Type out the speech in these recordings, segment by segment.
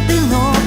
Чужий, одинокий,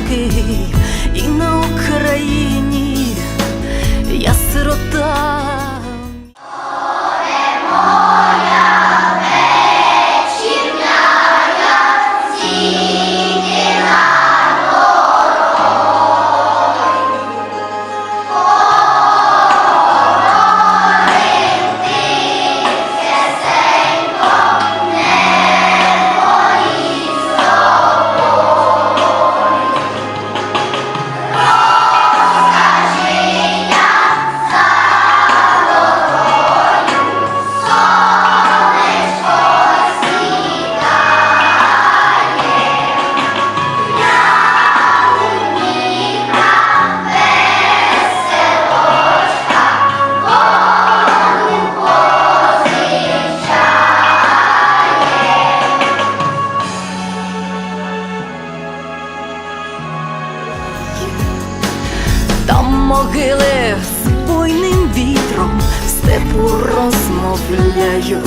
могили з буйним вітром в степу розмовляють.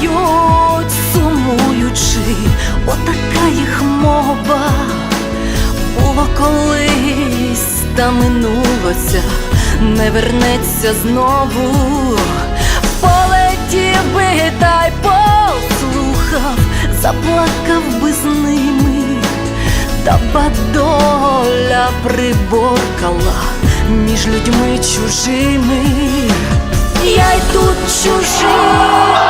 Розмовляють, сумуючи, отака їх мова. Було колись, та минулося, не вернеться знову. Полетів би та й послухав, та доля приборкала між людьми чужими. Я й тут чужий.